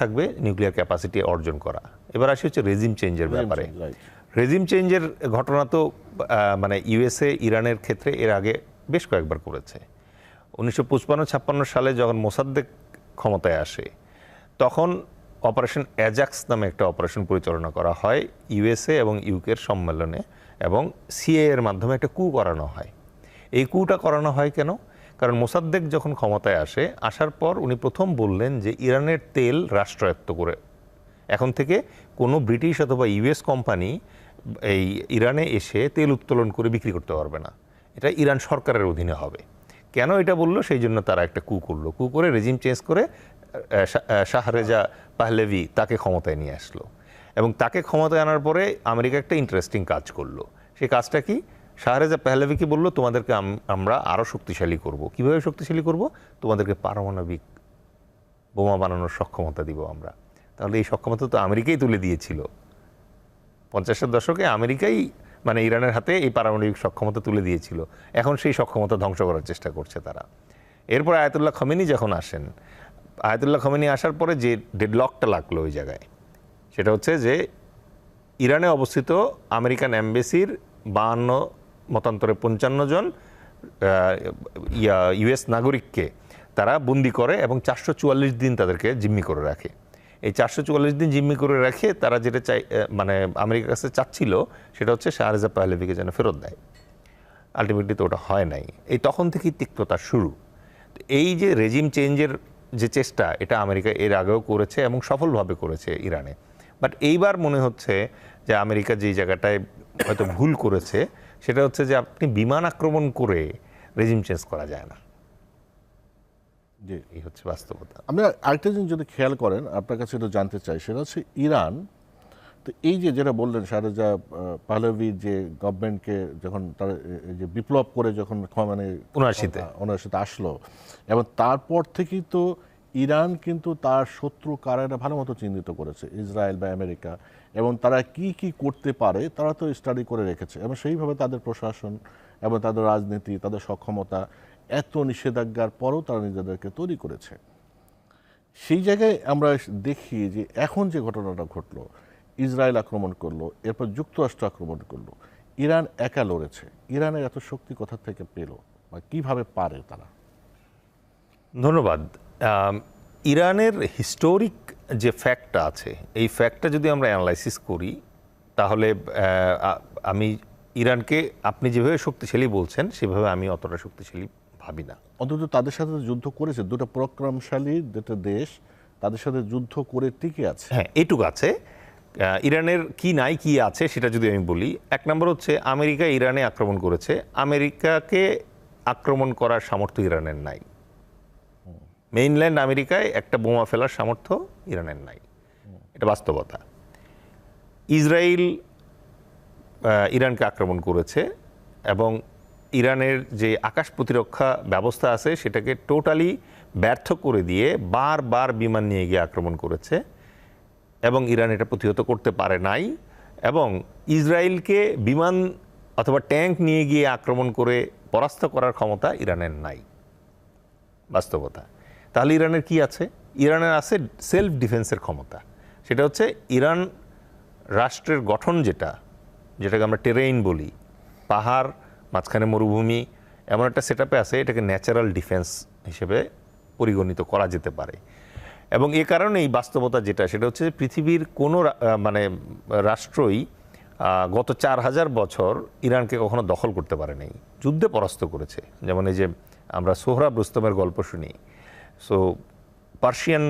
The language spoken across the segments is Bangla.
থাকবে নিউক্লিয়ার ক্যাপাসিটি অর্জন করা। এবার আসি হচ্ছে রেজিম চেঞ্জের ব্যাপারে। রেজিম চেঞ্জের ঘটনা তো মানে ইউএসএ ইরানের ক্ষেত্রে এর আগে বেশ কয়েকবার করেছে। উনিশশো পঁচপান্ন ছাপ্পান্ন সালে যখন মোসাদ্দেক ক্ষমতায় আসে তখন অপারেশন অ্যাজাক্স নামে একটা অপারেশন পরিচালনা করা হয় ইউএসএ এবং ইউকের সম্মেলনে এবং সিএ এর মাধ্যমে একটা কু করানো হয়। এই কুটা করানো হয় কেন? কারণ মোসাদ্দেক যখন ক্ষমতায় আসে, আসার পর উনি প্রথম বললেন যে ইরানের তেল রাষ্ট্রায়ত্ত করে। এখন থেকে কোনো ব্রিটিশ অথবা ইউএস কোম্পানি এই ইরানে এসে তেল উত্তোলন করে বিক্রি করতে পারবে না। এটা ইরান সরকারের অধীনে হবে। কেন এটা বলল? সেই জন্য তারা একটা কু করল। কু করে রেজিম চেঞ্জ করে শাহরেজা পাহলেভি তাকে ক্ষমতায় নিয়ে আসলো। এবং তাকে ক্ষমতায় আনার পরে আমেরিকা একটা ইন্টারেস্টিং কাজ করল। সেই কাজটা কি? শাহরেজা পাহলেভিকে বলল, তোমাদেরকে আমরা আরও শক্তিশালী করব। কীভাবে শক্তিশালী করব? তোমাদেরকে পারমাণবিক বোমা বানানোর সক্ষমতা দিব আমরা। তাহলে এই সক্ষমতা তো আমেরিকাই তুলে দিয়েছিল। পঞ্চাশের দশকে আমেরিকাই মানে ইরানের হাতে এই পারমাণবিক সক্ষমতা তুলে দিয়েছিল। এখন সেই সক্ষমতা ধ্বংস করার চেষ্টা করছে তারা। এরপর আয়াতুল্লাহ খমেনি যখন আসেন, আয়াতুল্লাহ খমেনি আসার পরে যে ডেডলকটা লাগল ওই জায়গায়, সেটা হচ্ছে যে ইরানে অবস্থিত আমেরিকান অ্যাম্বাসির বাহান্ন মতান্তরে পঞ্চান্ন জন ইউএস নাগরিককে তারা বন্দি করে এবং চারশো চুয়াল্লিশ দিন তাদেরকে জিম্মি করে রাখে। এই চারশো চুয়াল্লিশ দিন জিম্মি করে রাখে তারা যেটা চাই মানে আমেরিকার কাছে চাচ্ছিল সেটা হচ্ছে শাহরেজা পাহলেভিকে যেন ফেরত দেয়। আলটিমেটলি তো ওটা হয় নাই। এই তখন থেকেই তিক্ততা শুরু। এই যে রেজিম চেঞ্জের যে চেষ্টা, এটা আমেরিকা এর আগেও করেছে এবং সফলভাবে করেছে ইরানে। বাট এইবার মনে হচ্ছে যে আমেরিকা যেই জায়গাটায় হয়তো ভুল করেছে সেটা হচ্ছে যে আপনি বিমান আক্রমণ করে রেজিম চেঞ্জ করা যায় না। জি। এই হচ্ছে বাস্তবতা। আমরা আরেকটা জিনিস যদি খেয়াল করেন আপনার কাছে এটা জানতে চাই সেটা হচ্ছে ইরান। তো এই যে যেটা বললেন শাহরেজা পাহলভি যে গভর্নমেন্টকে যখন তার যে বিপ্লব করে যখন মানে 79 তে। উনআশিতে আসলো এবং তারপর থেকেই তো ইরান কিন্তু তার শত্রু কারা ভালো মতো চিহ্নিত করেছে ইসরায়েল বা আমেরিকা। এবং তারা কি কি করতে পারে, তারা তো স্টাডি করে রেখেছে। এবং সেইভাবে তাদের প্রশাসন এবং তাদের রাজনীতি, তাদের সক্ষমতা এত নিষেধাজ্ঞার পরও তারা নিজেদেরকে তৈরি করেছে। সেই জায়গায় আমরা দেখি যে এখন যে ঘটনাটা ঘটলো, ইসরায়েল আক্রমণ করল, এরপর যুক্তরাষ্ট্র আক্রমণ করল, ইরান একা লড়েছে। ইরানের এত শক্তি কোথা থেকে পেল বা কীভাবে পারে তারা? ধন্যবাদ। ইরানের হিস্টোরিক যে ফ্যাক্টটা আছে এই ফ্যাক্টটা যদি আমরা অ্যানালাইসিস করি তাহলে আমি ইরানকে আপনি যেভাবে শক্তিশালী বলছেন সেভাবে আমি অতটা শক্তিশালী ভাবি না। অন্তত তাদের সাথে যুদ্ধ করেছে দুটো পরাক্রমশালী দুটো দেশ তাদের সাথে যুদ্ধ করে টিকে আছে। হ্যাঁ এটুক আছে। ইরানের কি নাই কি আছে সেটা যদি আমি বলি এক নম্বর হচ্ছে আমেরিকা ইরানে আক্রমণ করেছে আমেরিকাকে আক্রমণ করার সামর্থ্য ইরানের নাই। মেইনল্যান্ড আমেরিকায় একটা বোমা ফেলার সামর্থ্য ইরানের নাই। এটা বাস্তবতা। ইসরায়েল ইরানকে আক্রমণ করেছে এবং ইরানের যে আকাশ প্রতিরক্ষা ব্যবস্থা আছে সেটাকে টোটালি ব্যর্থ করে দিয়ে বারবার বিমান নিয়ে গিয়ে আক্রমণ করেছে এবং ইরান এটা প্রতিহত করতে পারে নাই এবং ইসরায়েলকে বিমান অথবা ট্যাঙ্ক নিয়ে গিয়ে আক্রমণ করে পরাস্ত করার ক্ষমতা ইরানের নাই। বাস্তবতা। তাহলে ইরানের কি আছে? ইরানের আছে সেলফ ডিফেন্সের ক্ষমতা। সেটা হচ্ছে ইরান রাষ্ট্রের গঠন যেটা, যেটাকে আমরা টেরেইন বলি। পাহাড়, মাঝখানে মরুভূমি, এমন একটা সেট আছে, এটাকে ন্যাচারাল ডিফেন্স হিসেবে পরিগণিত করা যেতে পারে। এবং এ কারণে এই বাস্তবতা যেটা, সেটা হচ্ছে পৃথিবীর কোনো মানে রাষ্ট্রই গত চার হাজার বছর ইরানকে কখনো দখল করতে পারে নাই যুদ্ধে পরাস্ত করেছে। যেমন এই যে আমরা সোহরাব রুস্তমের গল্প শুনি সো পার্সিয়ান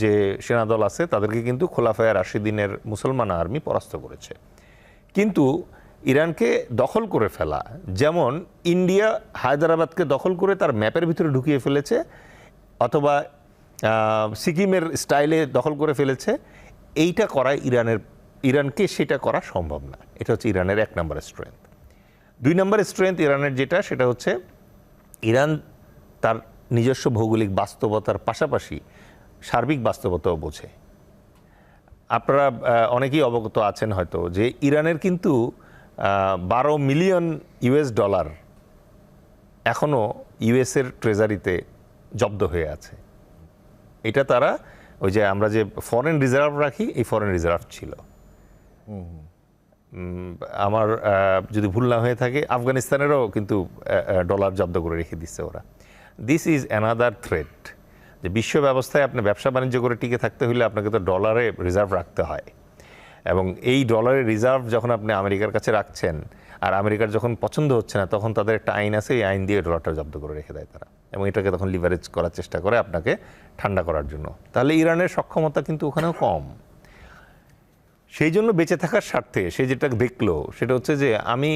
যে সেনাদল আছে, তাদেরকে কিন্তু খোলাফায়া রাশিদিনের মুসলমান আর্মি পরাস্ত করেছে। কিন্তু ইরানকে দখল করে ফেলা, যেমন ইন্ডিয়া হায়দ্রাবাদকে দখল করে তার ম্যাপের ভিতরে ঢুকিয়ে ফেলেছে, অথবা সিকিমের স্টাইলে দখল করে ফেলেছে, এইটা করা ইরানের, ইরানকে সেটা করা সম্ভব না। এটা হচ্ছে ইরানের এক নম্বর স্ট্রেংথ দুই নম্বর স্ট্রেংথ ইরানের যেটা, সেটা হচ্ছে ইরান তার নিজস্ব ভৌগোলিক বাস্তবতার পাশাপাশি সার্বিক বাস্তবতাও বোঝে। আপনারা অনেকেই অবগত আছেন হয়তো যে ইরানের কিন্তু বারো মিলিয়ন ইউএস ডলার এখনও ইউএসের ট্রেজারিতে জব্দ হয়ে আছে। এটা তারা ওই যে আমরা যে ফরেন রিজার্ভ রাখি এই ফরেন রিজার্ভ ছিল। আমার যদি ভুল না হয়ে থাকে আফগানিস্তানেরও কিন্তু ডলার জব্দ করে রেখে দিচ্ছে ওরা। দিস ইজ অ্যানাদার থ্রেট যে বিশ্ব ব্যবস্থায় আপনি ব্যবসা বাণিজ্য করে টিকে থাকতে হলে আপনাকে তো ডলারে রিজার্ভ রাখতে হয়। এবং এই ডলারের রিজার্ভ যখন আপনি আমেরিকার কাছে রাখছেন, আর আমেরিকার যখন পছন্দ হচ্ছে না, তখন তাদের একটা আইন আছে, এই আইন দিয়ে ডলারটা জব্দ করে রেখে দেয় তারা। এবং এটাকে তখন লিভারেজ করার চেষ্টা করে আপনাকে ঠান্ডা করার জন্য। তাহলে ইরানের সক্ষমতা কিন্তু ওখানেও কম। সেই জন্য বেঁচে থাকার স্বার্থে সে যেটা দেখল, সেটা হচ্ছে যে আমি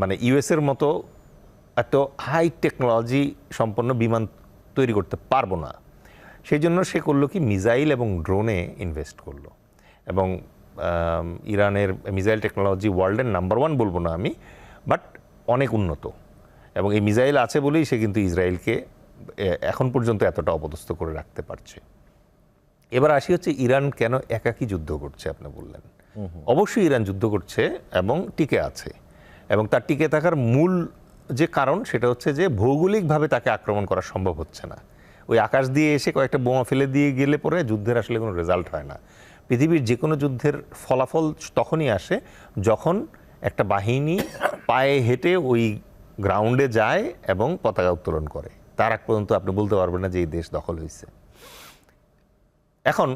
মানে ইউএসের মতো এত হাই টেকনোলজি সম্পন্ন বিমান তৈরি করতে পারব না। সেই জন্য সে করল কি মিসাইল এবং ড্রোনে ইনভেস্ট করল। এবং ইরানের মিসাইল টেকনোলজি ওয়ার্ল্ডের নাম্বার ওয়ান বলব না আমি বাট অনেক উন্নত। এবং এই মিসাইল আছে বলেই সে কিন্তু ইসরায়েলকে এখন পর্যন্ত এতটা অপদস্থ করে রাখতে পারছে। এবার আসি হচ্ছে ইরান কেন একাকী যুদ্ধ করছে আপনি বললেন। অবশ্যই ইরান যুদ্ধ করছে এবং টিকে আছে। এবং তার টিকে থাকার মূল যে কারণ সেটা হচ্ছে যে ভৌগোলিকভাবে তাকে আক্রমণ করা সম্ভব হচ্ছে না। ওই আকাশ দিয়ে এসে কয়েকটা বোমা ফেলে দিয়ে গেলে পরে যুদ্ধের আসলে কোনো রেজাল্ট হয় না। পৃথিবীর যে কোনো যুদ্ধের ফলাফল তখনই আসে যখন একটা বাহিনী পায়ে হেঁটে ওই গ্রাউন্ডে যায় এবং পতাকা উত্তোলন করে। তার আগ পর্যন্ত আপনি বলতে পারবেন না যে এই দেশ দখল হয়েছে এখন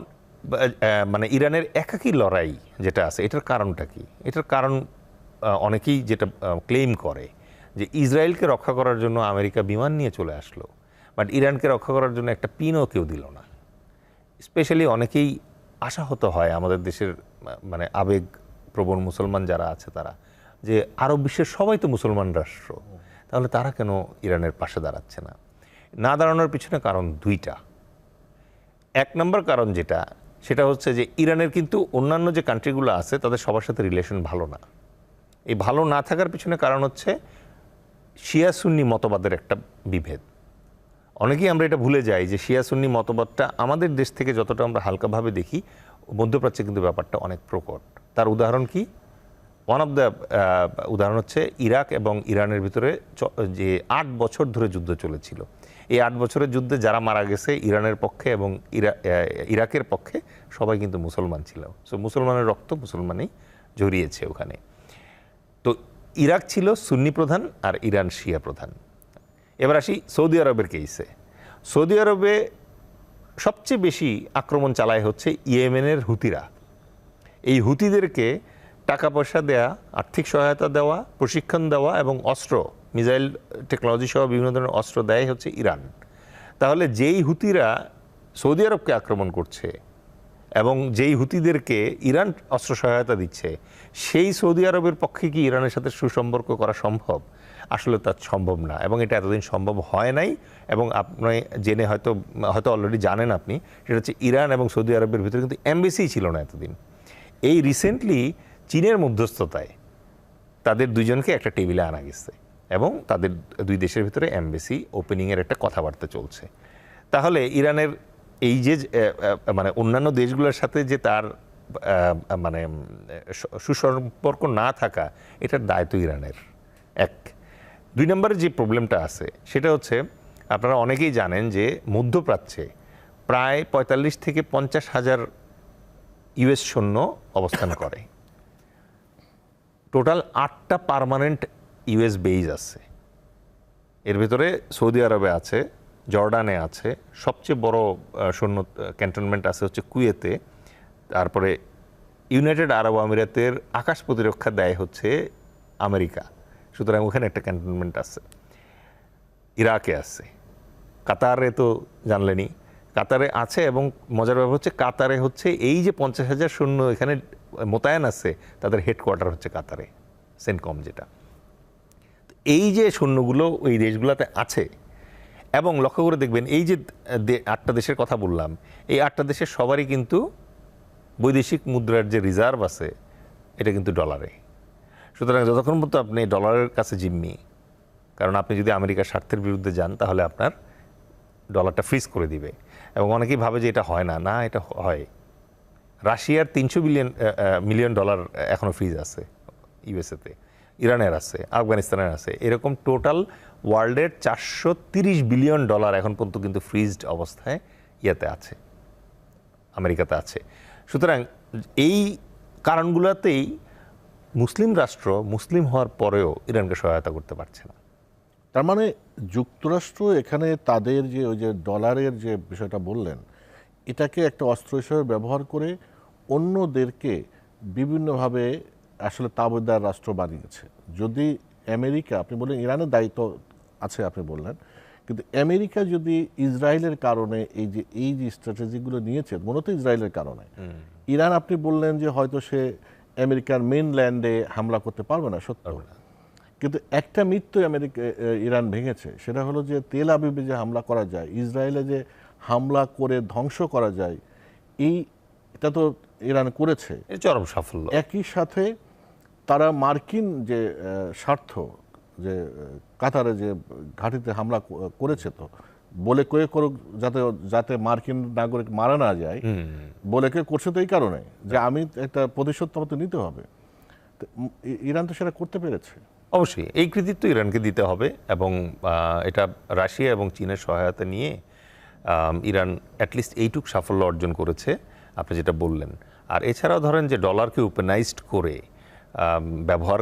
মানে ইরানের একাকী লড়াই যেটা আছে, এটার কারণটা কি? এটার কারণ অনেকেই যেটা ক্লেম করে যে ইসরায়েলকে রক্ষা করার জন্য আমেরিকা বিমান নিয়ে চলে আসলো, বাট ইরানকে রক্ষা করার জন্য একটা পিনও কেউ দিল না। স্পেশালি অনেকেই আশাহত হয় আমাদের দেশের মানে আবেগ প্রবণ মুসলমান যারা আছে তারা, যে আরব বিশ্বের সবাই তো মুসলমান রাষ্ট্র, তাহলে তারা কেন ইরানের পাশে দাঁড়াচ্ছে না? না দাঁড়ানোর পিছনে কারণ দুইটা। এক নম্বর কারণ যেটা, সেটা হচ্ছে যে ইরানের কিন্তু অন্যান্য যে কান্ট্রিগুলো আছে, তাদের সবার সাথে রিলেশন ভালো না। এই ভালো না থাকার পিছনে কারণ হচ্ছে শিয়া সুন্নি মতবাদের একটা বিভেদ। অনেকেই আমরা এটা ভুলে যাই যে শিয়া সুন্নি মতবাদটা আমাদের দেশ থেকে যতটা আমরা হালকাভাবে দেখি, মধ্যপ্রাচ্যে কিন্তু ব্যাপারটা অনেক প্রকট। তার উদাহরণ কি? ওয়ান অফ দ্য উদাহরণ হচ্ছে ইরাক এবং ইরানের ভিতরে যে আট বছর ধরে যুদ্ধ চলেছিল। এই আট বছরের যুদ্ধে যারা মারা গেছে ইরানের পক্ষে এবং ইরাকের পক্ষে, সবাই কিন্তু মুসলমান ছিল। সো মুসলমানের রক্ত মুসলমানই জড়িয়েছে ওখানে। তো ইরাক ছিল সুন্নি প্রধান আর ইরান শিয়া প্রধান। এবার আসি সৌদি আরবের কেসে সৌদি আরবে সবচেয়ে বেশি আক্রমণ চালায় হচ্ছে ইয়েমেনের হুতিরা। এই হুতিদেরকে টাকা পয়সা দেয়া, আর্থিক সহায়তা দেওয়া, প্রশিক্ষণ দেওয়া এবং অস্ত্র, মিসাইল টেকনোলজি সহ বিভিন্ন ধরনের অস্ত্র দেয় হচ্ছে ইরান। তাহলে যেই হুতিরা সৌদি আরবকে আক্রমণ করছে এবং যেই হুতিদেরকে ইরান অস্ত্র সহায়তা দিচ্ছে, সেই সৌদি আরবের পক্ষে কি ইরানের সাথে সুসম্পর্ক করা সম্ভব? আসলে তা সম্ভব না এবং এটা এতদিন সম্ভব হয় নাই এবং আপনি জেনে হয়তো হয়তো অলরেডি জানেন আপনি, সেটা হচ্ছে ইরান এবং সৌদি আরবের ভিতরে কিন্তু এমবেসি ছিল না এতদিন। এই রিসেন্টলি চীনের মধ্যস্থতায় তাদের দুজনকে একটা টেবিলে আনা গেছে এবং তাদের দুই দেশের ভিতরে এমবেসি ওপেনিংয়ের একটা কথাবার্তা চলছে। তাহলে ইরানের এই যে মানে অন্যান্য দেশগুলোর সাথে যে তার মানে সুসম্পর্ক না থাকা, এটার দায়িত্ব ইরানের। এক। দুই নম্বরে যে প্রবলেমটা আছে, সেটা হচ্ছে আপনারা অনেকেই জানেন যে মধ্যপ্রাচ্যে প্রায় পঁয়তাল্লিশ থেকে পঞ্চাশ হাজার ইউএস সৈন্য অবস্থান করে। টোটাল আটটা পার্মানেন্ট ইউএস বেইজ আছে। এর ভিতরে সৌদি আরবে আছে জর্ডানে আছে। সবচেয়ে বড় সৈন্য ক্যান্টনমেন্ট আছে হচ্ছে কুয়েতে। তারপরে ইউনাইটেড আরব আমিরাতের আকাশ প্রতিরক্ষা দেয় হচ্ছে আমেরিকা। সুতরাং ওখানে একটা ক্যান্টনমেন্ট আছে। ইরাকে আছে। কাতারে তো জানলেনই। কাতারে আছে এবং মজার ব্যাপার হচ্ছে কাতারে হচ্ছে এই যে পঞ্চাশ হাজার সৈন্য এখানে মোতায়েন আছে, তাদের হেডকোয়ার্টার হচ্ছে কাতারে সেন্টকম যেটা। এই যে সৈন্যগুলো ওই দেশগুলোতে আছে এবং লক্ষ্য করে দেখবেন, এই যে আটটা দেশের কথা বললাম, এই আটটা দেশের সবারই কিন্তু বৈদেশিক মুদ্রার যে রিজার্ভ আছে, এটা কিন্তু ডলারে সুতরাং যতক্ষণ পর্যন্ত আপনি ডলারের কাছে জিম্মি, কারণ আপনি যদি আমেরিকার স্বার্থের বিরুদ্ধে যান, তাহলে আপনার ডলারটা ফ্রিজ করে দিবে। এবং অনেকেই ভাবে যে এটা হয় না না, এটা হয়। রাশিয়ার তিনশো বিলিয়ন মিলিয়ন ডলার এখনও ফ্রিজ আছে, ইউএসএতে। ইরানের আছে, আফগানিস্তানের আছে, এরকম টোটাল ওয়ার্ল্ডের চারশো তিরিশ বিলিয়ন ডলার এখন পর্যন্ত কিন্তু ফ্রিজড অবস্থায় ইয়েতে আছে, আমেরিকাতে আছে। সুতরাং এই কারণগুলোতেই মুসলিম রাষ্ট্র মুসলিম হওয়ার পরেও ইরানকে সহায়তা করতে পারছে না। তার মানে যুক্তরাষ্ট্র এখানে তাদের যে ওই যে ডলারের যে বিষয়টা বললেন, এটাকে একটা অস্ত্র হিসেবে ব্যবহার করে অন্যদেরকে বিভিন্নভাবে আসলে তাবেদার রাষ্ট্র বানিয়েছে। যদি আমেরিকা, আপনি বলেন ইরানের দায়িত্ব আছে আপনি বললেন কিন্তু আমেরিকা যদি ইসরায়েলের কারণে এই যে এই যে স্ট্র্যাটেজিগুলো নিয়েছে মূলত ইসরায়েলের কারণে ইরান আপনি বললেন যে হয়তো সে আমেরিকার মেনল্যান্ডে হামলা করতে পারবে না সত্য। কিন্তু একটা মৃত্যু আমেরিকা ইরান ভেঙেছে সেটা হলো যে তেল আবিবে যে হামলা করা যায় ইসরায়েলে যে হামলা করে ধ্বংস করা যায় এই এটা তো ইরান করেছে। চরম সাফল্য। একই সাথে তারা মার্কিন যে স্বার্থ যে কাতারে যে ঘাঁটিতে হামলা করেছে তো বলে কয়ে করুক যাতে যাতে মার্কিন নাগরিক মারা না যায় বলে কে করছে তো এই কারণে যে আমি একটা প্রতিশোধ তো নিতে হবে। তো ইরান তো সেটা করতে পেরেছে। অবশ্যই এই কৃতিত্ব ইরানকে দিতে হবে এবং এটা রাশিয়া এবং চীনের সহায়তা নিয়ে ইরান অ্যাটলিস্ট এইটুক সাফল্য অর্জন করেছে আপনি যেটা বললেন। আর এছাড়াও ধরেন যে ডলারকে উপেনাইজড করে ব্যবহার